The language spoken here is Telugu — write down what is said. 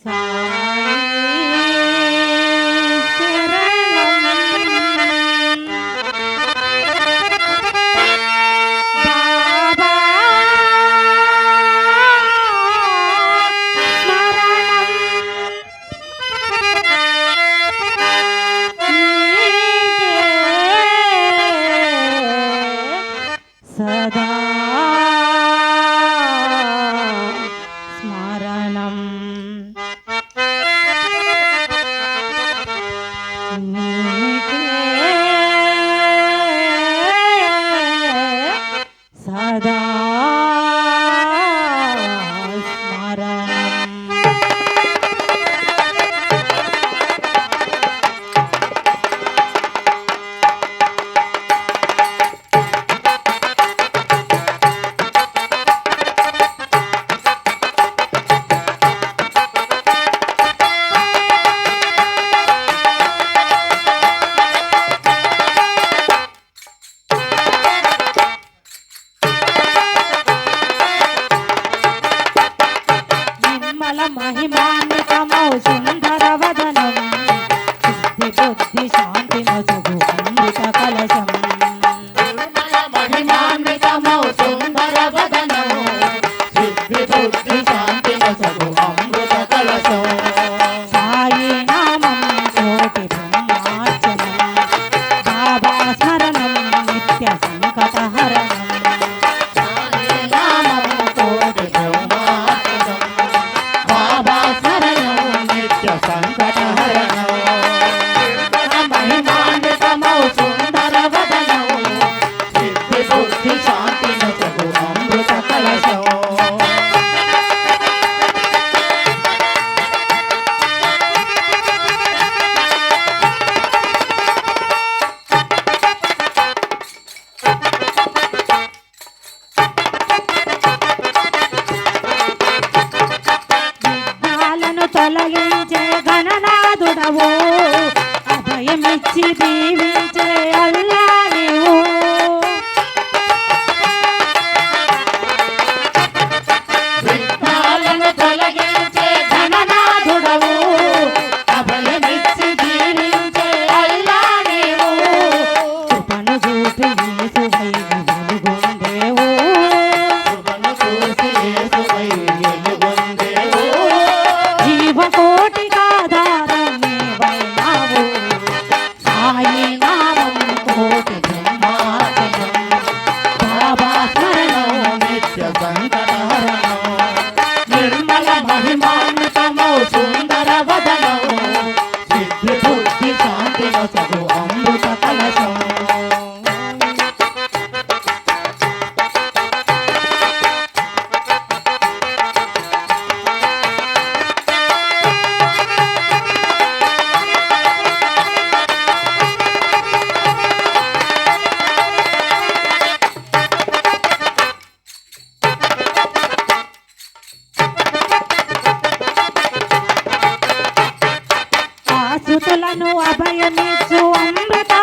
sa మహిమాన్వితమౌ సుందర అలయించే తొలగించే గణనాథుడవు అభయమిచ్చి దీవించే అభయమిచ్చు అమృత